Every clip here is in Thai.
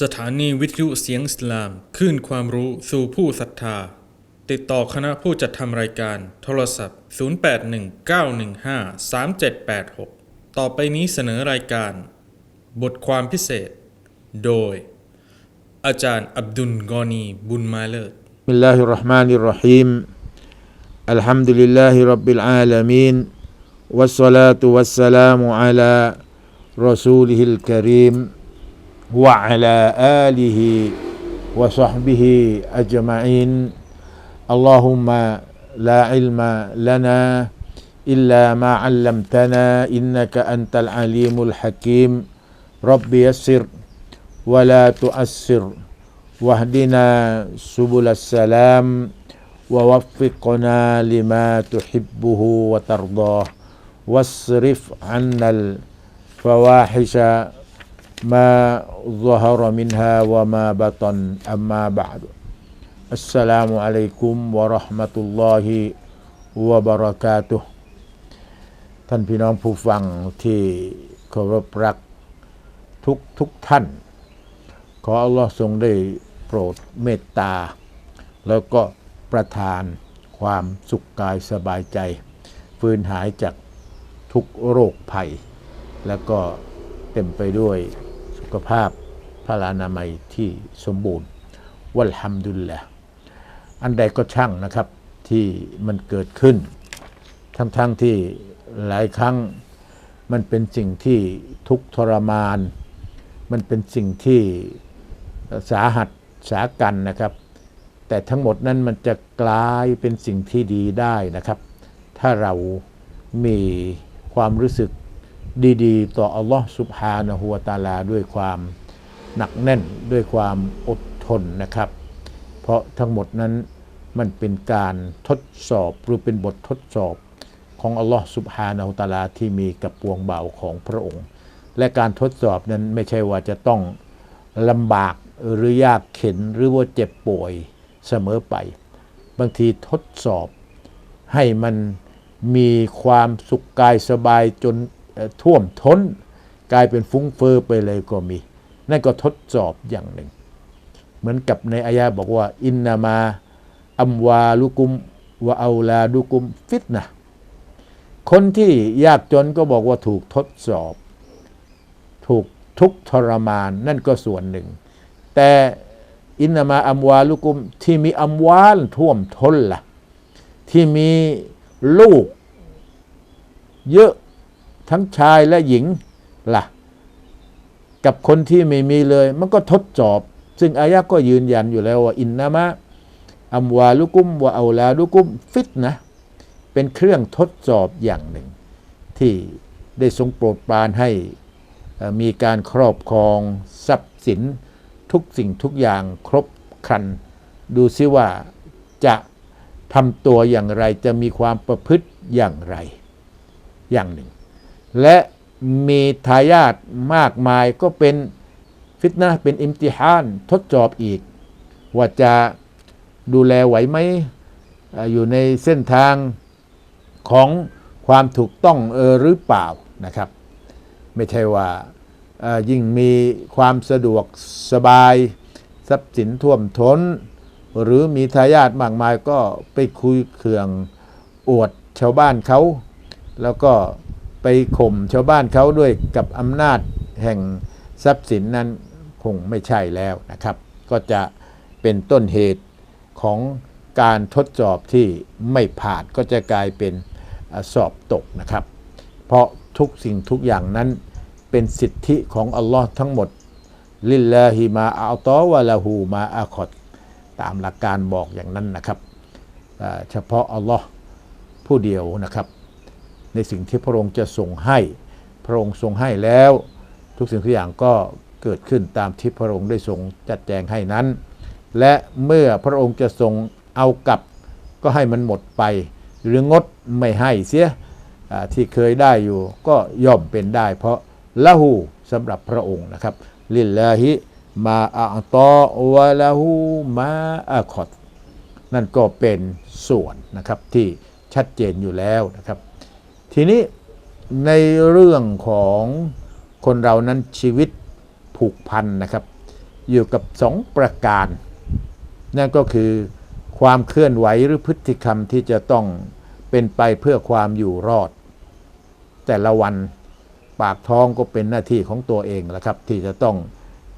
สถานีวิทยุเสียงสลามขึ้นความรู้สู่ผู้ศรัทธา ติดต่อคณะผู้จัดทำรายการ โทรศัพท์ 0819153786 ต่อไปนี้เสนอรายการ บทความพิเศษ โดย อาจารย์อับดุลกอนีบุญมาเลิศบิลลาฮิรราะห์มานิรราะฮีมอัลฮัมดุลิลลาฮิรับบิลอาลามีนวัสสลาตุวัสสลามุอะลารอซูลิฮิลกะรีม وعلى آله وصحبه أجمعين. اللهم لا علم لنا إلا ما علمتنا إنك أنت العليم الحكيم. رب يسر ولا تؤسر واهدنا سبل السلام ووفقنا لما تحبه وترضاه. واصرف عنا الفواحش ما ظهر منها وما بطن أما بعد السلام عليكم ورحمة الله وبركاته ท่านพี่น้องผู้ฟังที่เคารพรักทุกทุกท่าน ขออัลลอฮ์ทรงได้โปรดเมตตา แล้วก็ประทานความสุขกายสบายใจ ฟื้นหายจากทุกโรคภัย แล้วก็ เต็มไปด้วยสุขภาพพลานามัยที่สมบูรณ์วัลฮัมดุลิลละอันใดก็ช่างนะครับที่มันเกิดขึ้น ทั้งๆทที่หลายครั้งมันเป็นสิ่งที่ทุกทรมาน มันเป็นสิ่งที่สาหัสสากันนะครับ แต่ทั้งหมดนั้นมันจะกลายเป็นสิ่งที่ดีได้นะครับ ถ้าเรามีความรู้สึก ดีๆ ต่ออัลลอฮ์สุบฮานะฮูวตาลาด้วยความหนักแน่นด้วยความอดทนนะครับ เพราะทั้งหมดนั้นมันเป็นการทดสอบหรือเป็นบททดสอบของอัลลอฮ์สุบฮานะฮูวตาลาที่มีกับปวงเบาของพระองค์ และการทดสอบนั้นไม่ใช่ว่าจะต้องลำบากหรือยากเข็นหรือว่าเจ็บป่วยเสมอไป บางทีทดสอบให้มันมีความสุขกายสบายจน ท่วมท้น กลายเป็นฟุ้งเฟอ้อไปเลยก็มี นั่นก็ทดสอบอย่างหนึ่ง เหมือนกับในอายะบอกว่า อินนามาอัมวาลุกุมวะเอาลาดุกุมฟิตนะคนที่ยากจนก็บอกว่าถูกทดสอบ ถูกทุกทรมานนั่นก็ส่วนหนึ่ง แต่อินนามาอัมวาลุกุมที่มีอัมวาลท่วมท้นละ่ะ ที่มีลูกเยอะ ทั้งชายและหญิงล่ะ กับคนที่ไม่มีเลย มันก็ทดสอบ ซึ่งอายะก็ยืนยันอยู่แล้วว่าอินนามะอัมวาลุกุมวะเอาลาลุกุมฟิตนะ เป็นเครื่องทดสอบอย่างหนึ่ง ที่ได้ทรงโปรดปรานให้มีการครอบครองทรัพย์สินทุกสิ่งทุกอย่างครบครัน ดูซิว่าจะทำตัวอย่างไรจะมีความประพฤติอย่างไร อย่างหนึ่ง และมีทายาทมากมายก็เป็นฟิตนะเป็นอิมติฮานทดสอบอีก ว่าจะดูแลไหวไหมอยู่ในเส้นทางของความถูกต้องเออหรือเปล่านะครับ ไม่ใช่ว่ายิ่งมีความสะดวกสบาย ทรัพย์สินท่วมท้น หรือมีทายาทมากมายก็ไปคุยเคืองอวดชาวบ้านเขา แล้วก็ ไปข่มชาวบ้านเขาด้วยกับอำนาจแห่งทรัพย์สินนั้นคงไม่ใช่แล้วนะครับ ก็จะเป็นต้นเหตุของการทดสอบที่ไม่ผ่านก็จะกลายเป็นสอบตกนะครับ เพราะทุกสิ่งทุกอย่างนั้นเป็นสิทธิของอัลลอฮ์ทั้งหมด ลิลลาฮิมาอัลตอวะละหูมาอาคอดตามหลักการบอกอย่างนั้นนะครับ เฉพาะอัลลอฮ์ผู้เดียวนะครับ ในสิ่งที่พระองค์จะส่งให้ พระองค์ทรงให้แล้ว ทุกสิ่งทุกอย่างก็เกิดขึ้นตามที่พระองค์ได้ทรงจัดแจงให้นั้น และเมื่อพระองค์จะทรงเอากลับก็ให้มันหมดไป หรืองดไม่ให้เสียที่เคยได้อยู่ก็ย่อมเป็นได้ เพราะละหูสำหรับพระองค์นะครับ ลิลลาฮิมาอัตอวะละหูมาอาคอดนั่นก็เป็นส่วนนะครับที่ชัดเจนอยู่แล้วนะครับ ทีนี้ในเรื่องของคนเรานั้นชีวิตผูกพันนะครับ อยู่กับสองประการ นั่นก็คือความเคลื่อนไหวหรือพฤติกรรมที่จะต้องเป็นไปเพื่อความอยู่รอด แต่ละวันปากท้องก็เป็นหน้าที่ของตัวเองแหละครับ ที่จะต้อง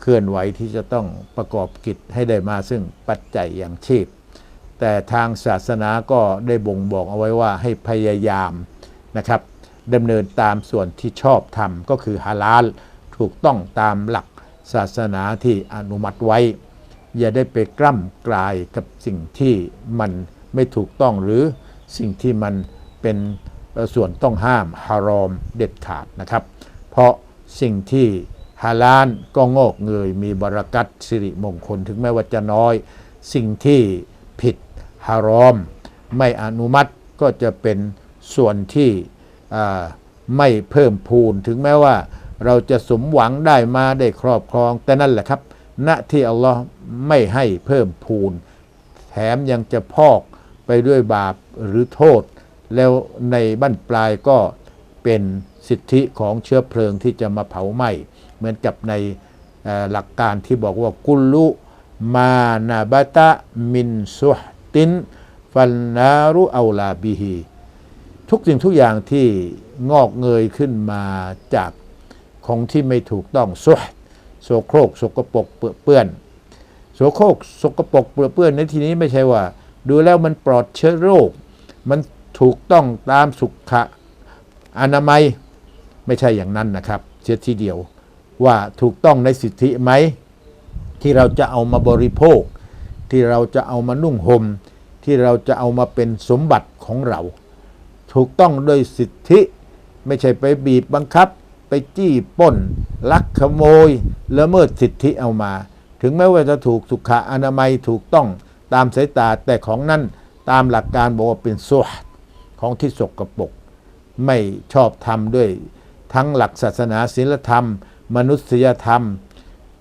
เคลื่อนไหวที่จะต้องประกอบกิจให้ได้มาซึ่งปัจจัยอย่างชีพ แต่ทางศาสนาก็ได้บ่งบอกเอาไว้ว่าให้พยายาม นะครับดำเนินตามส่วนที่ชอบทำก็คือฮาลาลถูกต้องตามหลักศาสนาที่อนุมัติไว้ อย่าได้ไปกล้ำกลายกับสิ่งที่มันไม่ถูกต้องหรือสิ่งที่มันเป็นส่วนต้องห้ามฮารอมเด็ดขาดนะครับ เพราะสิ่งที่ฮาลาลก็งอกเงยมีบารักัตสิริมงคลถึงแม้ว่าจะน้อย สิ่งที่ผิดฮารอม ไม่อนุมัติก็จะเป็น ส่วนที่ไม่เพิ่มพูนถึงแม้ว่าเราจะสมหวังได้มาได้ครอบครอง แต่นั่นแหละครับ ณที่อัลลอฮ์ไม่ให้เพิ่มพูน แถมยังจะพอกไปด้วยบาปหรือโทษ แล้วในบั้นปลายก็เป็นสิทธิของเชื้อเพลิงที่จะมาเผาไหม้เหมือนกับในหลักการที่บอกว่ากุลุมานาบะตะมินซุฮตินฟันนารุเอาลาบิฮี ทุกสิ่งทุกอย่างที่งอกเงยขึ้นมาจากของที่ไม่ถูกต้องซุฮโสโครกสกปรกเปื้อนเปื้อนโสโครกสกปรกเปื้อนเปื้อนในที่นี้ไม่ใช่ว่า ดูแล้วมันปลอดเชื้อโรค มันถูกต้องตามสุขะอนามัยไม่ใช่อย่างนั้นนะครับเสียทีเดียวว่าถูกต้องในสิทธิไหม ที่เราจะเอามาบริโภค ที่เราจะเอามานุ่งหม่มที่เราจะเอามาเป็นสมบัติของเรา ถูกต้องโดยสิทธิ ไม่ใช่ไปบีบบังคับ ไปจี้ป้น ลักขโมยละเมิดสิทธิเอามา ถึงแม้ว่าจะถูกสุขอนามัยถูกต้องตามสายตาแต่ของนั้นตามหลักการบอกว่าเป็นซุฮ์ของที่สกปรกไม่ชอบทำด้วย ทั้งหลักศาสนาศีลธรรม มนุษยธรรม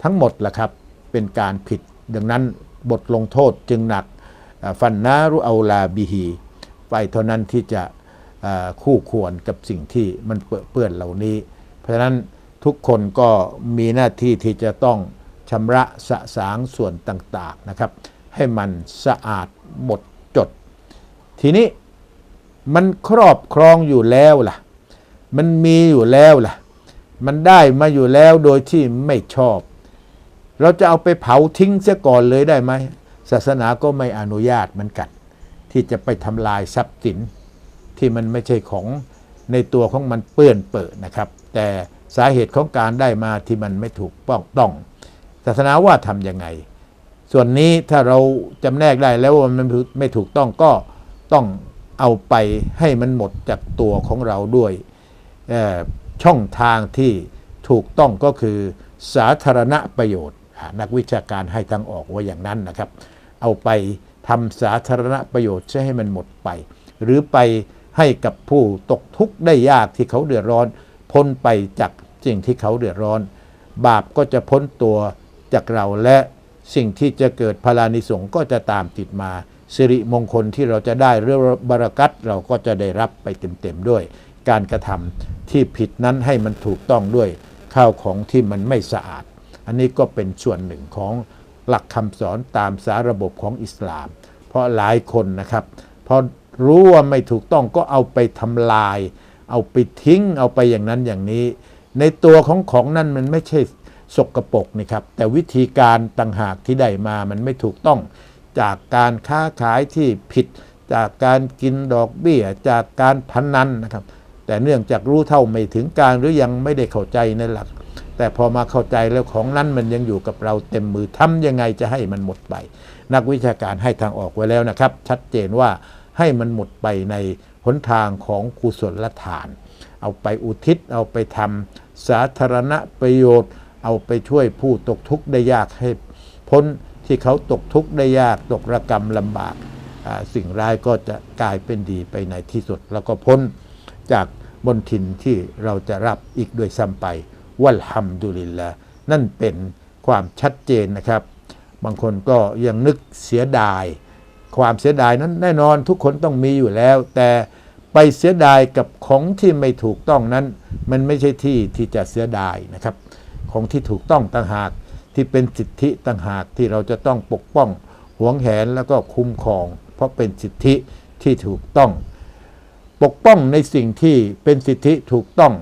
ทั้งหมดแหละครับเป็นการผิด ดังนั้นบทลงโทษจึงหนักฟันนารุเอาลาบิฮี ไปเท่านั้นที่จะ คู่ควรกับสิ่งที่มันเปื้อนเหล่านี้ เพราะฉะนั้นทุกคนก็มีหน้าที่ที่จะต้องชำระสะสางส่วนต่างๆนะครับ ให้มันสะอาดหมดจด ทีนี้มันครอบครองอยู่แล้วล่ะ มันมีอยู่แล้วล่ะ มันได้มาอยู่แล้วโดยที่ไม่ชอบ เราจะเอาไปเผาทิ้งเสียก่อนเลยได้ไหมศาสนาก็ไม่อนุญาตเหมือนกัน ที่จะไปทำลายทรัพย์สิน ที่มันไม่ใช่ของในตัวของมันเปื้อนเปิดนะครับ แต่สาเหตุของการได้มาที่มันไม่ถูกป้องต้อง ศาสนาว่าทำยังไง ส่วนนี้ถ้าเราจำแนกได้แล้วว่ามันไม่ถูกต้องก็ต้องเอาไปให้มันหมดจากตัวของเราด้วยช่องทางที่ถูกต้องก็คือสาธารณประโยชน์ นักวิชาการให้ทางออกว่าอย่างนั้นนะครับ เอาไปทำสาธารณประโยชน์ใช้ให้มันหมดไป หรือไป ให้กับผู้ตกทุกข์ได้ยากที่เขาเดือดร้อน พ้นไปจากสิ่งที่เขาเดือดร้อน บาปก็จะพ้นตัวจากเราและสิ่งที่จะเกิดพลานิสงก็จะตามติดมาสิริมงคลที่เราจะได้เรื่องบารักัตเราก็จะได้รับไปเต็มๆด้วย การกระทำที่ผิดนั้นให้มันถูกต้องด้วยข้าวของที่มันไม่สะอาด อันนี้ก็เป็นส่วนหนึ่งของหลักคำสอนตามสาระบบของอิสลาม เพราะหลายคนนะครับพอ รู้ว่าไม่ถูกต้องก็เอาไปทำลาย เอาไปทิ้งเอาไปอย่างนั้นอย่างนี้ ในตัวของของนั้นมันไม่ใช่สกรปรกนี่ครับ แต่วิธีการต่างหากที่ได้มามันไม่ถูกต้อง จากการค้าขายที่ผิด จากการกินดอกเบี้ย จากการพนนันนะครับ แต่เนื่องจากรู้เท่าไม่ถึงการหรือยังไม่ได้เข้าใจในหลัก แต่พอมาเข้าใจแล้วของนั้นมันยังอยู่กับเราเต็มมือทำยังไงจะให้มันหมดไป นักวิชาการให้ทางออกไว้แล้วนะครับ ชัดเจนว่า ให้มันหมดไปในหนทางของกุศลทาน เอาไปอุทิศเอาไปทำสาธารณประโยชน์ เอาไปช่วยผู้ตกทุกข์ได้ยากให้พ้นที่เขาตกทุกข์ได้ยากตกระกรรมลำบาก สิ่งร้ายก็จะกลายเป็นดีไปในที่สุด แล้วก็พ้นจากบนถินที่เราจะรับอีกด้วยซ้ำไปวัลฮัมดุลิลละนั่นเป็นความชัดเจนนะครับ บางคนก็ยังนึกเสียดาย ความเสียดายนั้นแน่นอนทุกคนต้องมีอยู่แล้ว แต่ไปเสียดายกับของที่ไม่ถูกต้องนั้น มันไม่ใช่ที่ที่จะเสียดายนะครับ ของที่ถูกต้องต่างหากที่เป็นสิทธิต่างหากที่เราจะต้องปกป้องหวงแหนแล้วก็คุ้มครอง เพราะเป็นสิทธิที่ถูกต้อง ปกป้องในสิ่งที่เป็นสิทธิถูกต้อง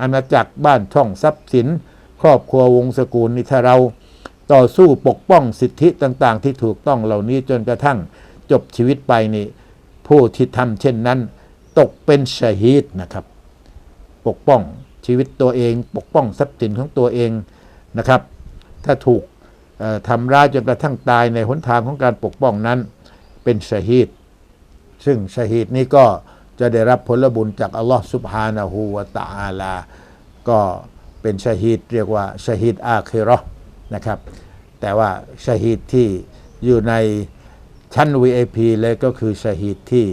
อาณาจักรบ้านช่องทรัพย์สิน ครอบครัววงศกุลนี่ถ้าเราต่อสู้ปกป้องสิทธิต่างๆ ที่ถูกต้องเหล่านี้จนกระทั่ง จบชีวิตไปนี่ผู้ที่ทำเช่นนั้น ตกเป็นชาฮีดนะครับ ปกป้องชีวิตตัวเอง ปกป้องทรัพย์สินของตัวเองนะครับ ถ้าถูกทำร้ายจนกระทั่งตายในหนทางของการปกป้องนั้น เป็นชาฮีดซึ่งชาฮีดนี้ก็จะได้รับผลบุญจากอัลลอฮฺสุบฮานะฮูวะตาอาลา ก็เป็นชาฮีดเรียกว่าชาฮีดอาคิรอนะครับ แต่ว่าชาฮีดที่อยู่ใน ชั้น VIP เลยก็คือชาฮีดที่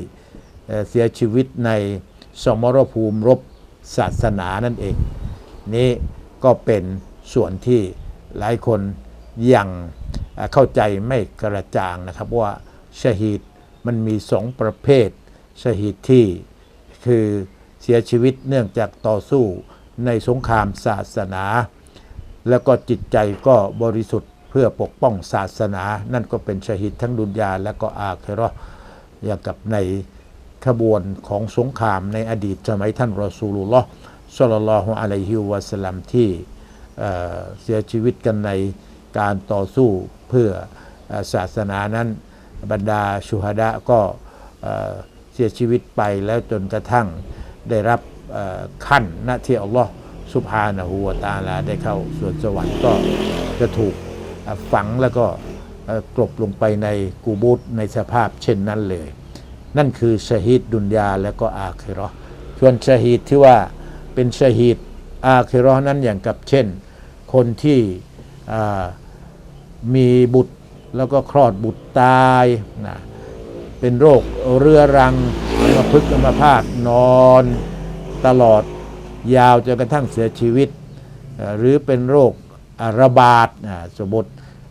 เสียชีวิตในสมรภูมิรบศาสนานั่นเอง นี่ก็เป็นส่วนที่หลายคนยังเข้าใจไม่กระจ่างนะครับว่าชาฮีดมันมีสองประเภทชาฮีดที่คือเสียชีวิตเนื่องจากต่อสู้ในสงครามศาสนา แล้วก็จิตใจก็บริสุทธิ์ พื่อปกป้องศาสนา นั่นก็เป็นชาฮิดทั้งดุนยาและก็อาเคราะห์อย่างกับในขบวนของสงครามในอดีตสมัยท่านรอซูลุลลอฮ์ศ็อลลัลลอฮุอะลัยฮิวะสลัมที่เเสียชีวิตกันในการต่อสู้เพื่ออศาสนานั้นบรรดาชุฮดะก็เอ่อเสียชีวิตไปแล้วจนกระทั่งได้รับขั้นหน้าที่อัลลอฮ์สุบฮานะฮูวะตาลาได้เข้าสวนสวรรค์ก็จะถูก ฝังแล้วก็กลบลงไปในกูบูตในสภาพเช่นนั้นเลย นั่นคือชาฮีดดุนยาและก็อาคิราะห์ส่วนชาฮีดที่ว่าเป็นชาฮีดอาคิราะห์นั้นอย่างกับเช่น คนที่มีบุตรแล้วก็คลอดบุตรตายนะเป็นโรคเรื้อรังอัมาพึกษ์อัมาพาตนอน ตลอดยาวจนกระทั่งเสียชีวิต หรือเป็นโรค ระบาดสมมติ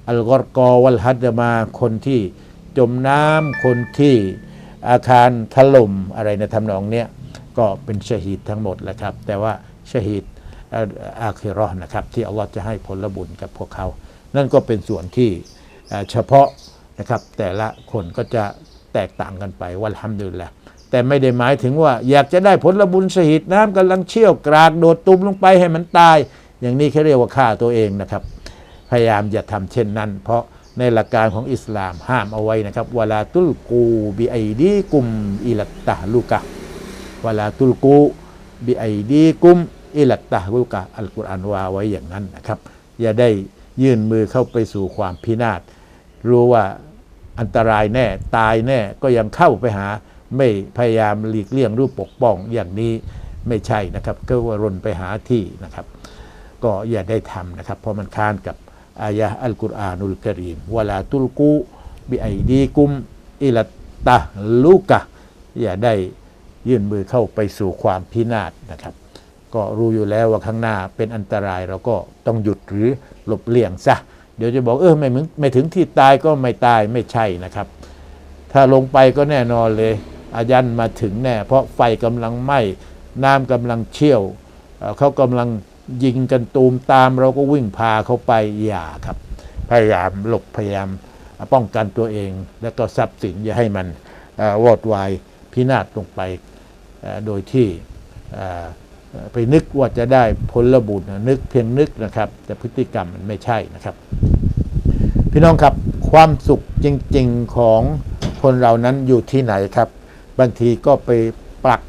อัลกอรกอวัลฮัดมาคนที่จมน้ำคนที่อาคารถล่มอะไรในทำนองเนี้ยก็เป็นชะฮีดทั้งหมดแหละครับ แต่ว่าชะฮีดอาคิราะห์นะครับ ที่อัลลอฮ์จะให้ผลบุญกับพวกเขา นั่นก็เป็นส่วนที่เฉพาะนะครับ แต่ละคนก็จะแตกต่างกันไปวันฮัมดุลิลละแต่ไม่ได้หมายถึงว่าอยากจะได้ผลบุญชหิดน้ำกำลังเชี่ยวกรากโดดตุ่มลงไปให้มันตาย อย่างนี้เขาเรียกว่าฆ่าตัวเองนะครับ พยายามอย่าทำเช่นนั้น เพราะในหลักการของอิสลามห้ามเอาไว้นะครับวลาตุลกูบิไอดีกุมอิลัตตะลูกะวลาตุลกูบิไอดีกุมอิลัตตะลูกะอัลกุรอานว่าไว้อย่างนั้นนะครับ อย่าได้ยื่นมือเข้าไปสู่ความพินาศรู้ว่าอันตรายแน่ตายแน่ก็ยังเข้าไปหาไม่พยายามหลีกเลี่ยงรือปกป้องอย่างนี้ไม่ใช่นะครับ ก็ว่ารนไปหาที่นะครับ ก็อย่าได้ทำนะครับ เพราะมันค้านกับอายะอัลกุรอานุลกรีมวลาตุลกูบิไอดีกุมอิลตะลูกะอย่าได้ยื่นมือเข้าไปสู่ความพินาศนะครับ ก็รู้อยู่แล้วว่าข้างหน้าเป็นอันตรายเราก็ต้องหยุดหรือหลบเลี่ยงซะเดี๋ยวจะบอกเออไม่มึงไม่ถึงที่ตายก็ไม่ตายไม่ใช่นะครับ ถ้าลงไปก็แน่นอนเลย อายันมาถึงแน่ เพราะไฟกำลังไหม้น้ำกำลังเชี่ยวเเขากำลัง ยิงกันตูมตามเราก็วิ่งพาเขาไปอย่าครับ พยายามหลบพยายามป้องกันตัวเอง แล้วก็ทรัพย์สินอย่าให้มันอวอดวายพินาศลงไปโดยที่ไปนึกว่าจะได้ผลบุญนะนึกเพียงนึกนะครับ แต่พฤติกรรมมันไม่ใช่นะครับ พี่น้องครับความสุขจริง ๆของคนเรานั้นอยู่ที่ไหนครับ บางทีก็ไปปัก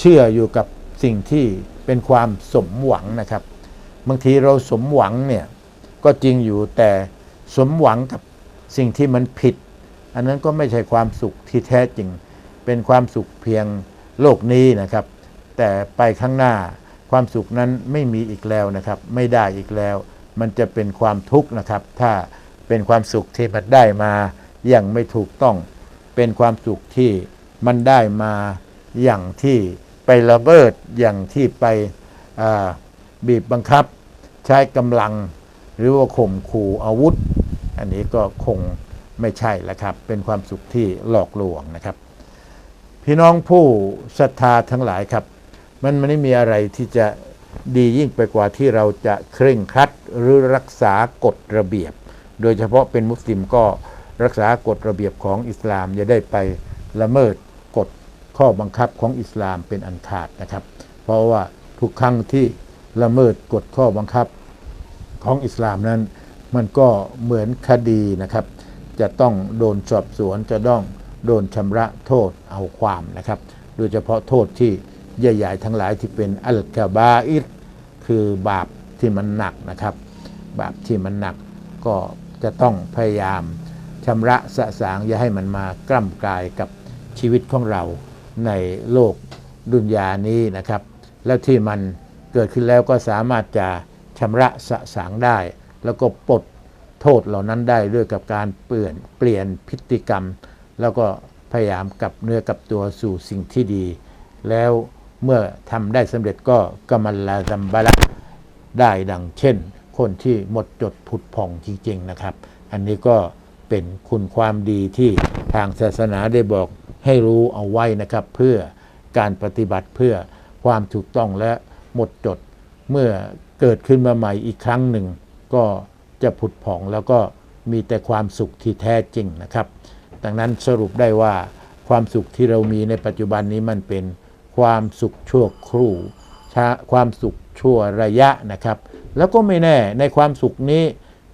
เชื่ออยู่กับสิ่งที่ เป็นความสมหวังนะครับ บางทีเราสมหวังเนี่ยก็จริงอยู่แต่สมหวังกับสิ่งที่มันผิด อันนั้นก็ไม่ใช่ความสุขที่แท้จริง เป็นความสุขเพียงโลกนี้นะครับ แต่ไปข้างหน้าความสุขนั้นไม่มีอีกแล้วนะครับ ไม่ได้อีกแล้ว มันจะเป็นความทุกข์นะครับ ถ้าเป็นความสุขที่มันได้มาอย่างไม่ถูกต้อง เป็นความสุขที่มันได้มาอย่างที่ ไปละเมิดอย่างที่ไปบีบบังคับ ใช้กำลัง หรือว่าข่มขู่อาวุธ อันนี้ก็คงไม่ใช่แล้วครับ เป็นความสุขที่หลอกลวงนะครับ พี่น้องผู้ศรัทธาทั้งหลายครับ มันไม่ได้มีอะไรที่จะดียิ่งไปกว่าที่เราจะเคร่งครัดหรือรักษากฎระเบียบ โดยเฉพาะเป็นมุสลิมก็รักษากฎระเบียบของอิสลามอย่าได้ไปละเมิด ข้อบังคับของอิสลามเป็นอันขาดนะครับ เพราะว่าทุกครั้งที่ละเมิดกฎข้อบังคับของอิสลามนั้น มันก็เหมือนคดีนะครับ จะต้องโดนสอบสวนจะต้องโดนชำระโทษเอาความนะครับ โดยเฉพาะโทษที่ใหญ่ๆทั้งหลายที่เป็นอัลกบาอิรคือบาปที่มันหนักนะครับ บาปที่มันหนักก็จะต้องพยายามชำระสะสางอย่าให้มันมากล้ำกลายกับชีวิตของเรา ในโลกดุนยานี้นะครับ แล้วที่มันเกิดขึ้นแล้วก็สามารถจะชำระสะสางได้ แล้วก็ปลดโทษเหล่านั้นได้ด้วยกับการเปลี่ยนเปลี่ยนพฤติกรรม แล้วก็พยายามกลับเนื้อกลับตัวสู่สิ่งที่ดี แล้วเมื่อทำได้สำเร็จก็กำมันลาซัมบาละได้ดังเช่น คนที่หมดจดผุดผ่องจริง ๆ นะครับ อันนี้ก็เป็นคุณความดีที่ทางศาสนาได้บอก ให้รู้เอาไว้นะครับเพื่อการปฏิบัติเพื่อความถูกต้องและหมดจดเมื่อเกิดขึ้นมาใหม่อีกครั้งหนึ่ง ก็จะผุดผ่องแล้วก็มีแต่ความสุขที่แท้จริงนะครับ ดังนั้นสรุปได้ว่าความสุขที่เรามีในปัจจุบันนี้มันเป็นความสุขชั่วครู่ชาความสุขชั่วระยะนะครับ แล้วก็ไม่แน่ในความสุขนี้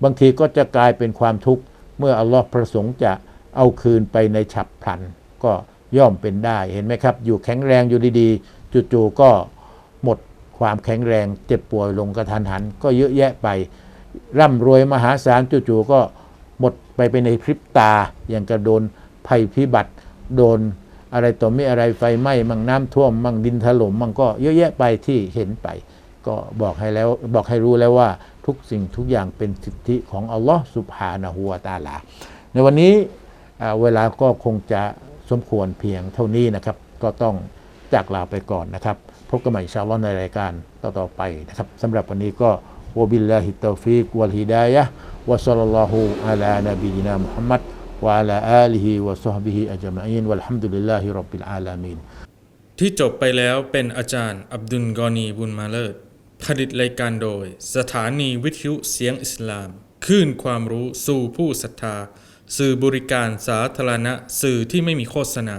บางทีก็จะกลายเป็นความทุกข์เมื่ออัลลอฮ์ประสงค์จะเอาคืนไปในฉับพลัน ก็ย่อมเป็นได้เห็นไหมครับ อยู่แข็งแรงอยู่ดีๆจู่ๆก็หมดความแข็งแรงเจ็บป่วยลงกระทันหัน ก็เยอะแยะไป ร่ำรวยมหาศาลจู่ๆก็หมดไปไปในพริบตาอย่างกระโดนภัยพิบัติ โดนอะไรต่อไม่อะไรไฟไหม้มั่งน้ำท่วมมั่งดินถล่มมั่งก็เยอะแยะไปที่เห็นไป ก็บอกให้แล้วบอกให้รู้แล้วว่าทุกสิ่งทุกอย่างเป็นสิทธิของอัลลอฮ์สุบฮานะฮูวตาลา ในวันนี้เวลาก็คงจะ สมควรเพียงเท่านี้นะครับ ก็ต้องจากลาไปก่อนนะครับ พบกันใหม่ชาอัลอฮ์ในรายการต่อๆไปนะครับสำหรับวันนี้ก็วบิลลาฮิตตอฟิกวัลฮิดายะวะซัลลัลลอฮุอะลานบีนามุฮัมมัดวะลาอาลิฮิวะซอฮบิฮิอัจมะอีนวัลฮัมดุลิลลาฮิร็อบบิลอาลามีนที่จบไปแล้วเป็นอาจารย์อับดุลกอนีบุญมาเลิศผลิตรายการโดย สถานีวิทยุเสียงอิสลามคลื่นความรู้สู่ผู้ศรัทธา สื่อบริการสาธารณะ สื่อที่ไม่มีโฆษณา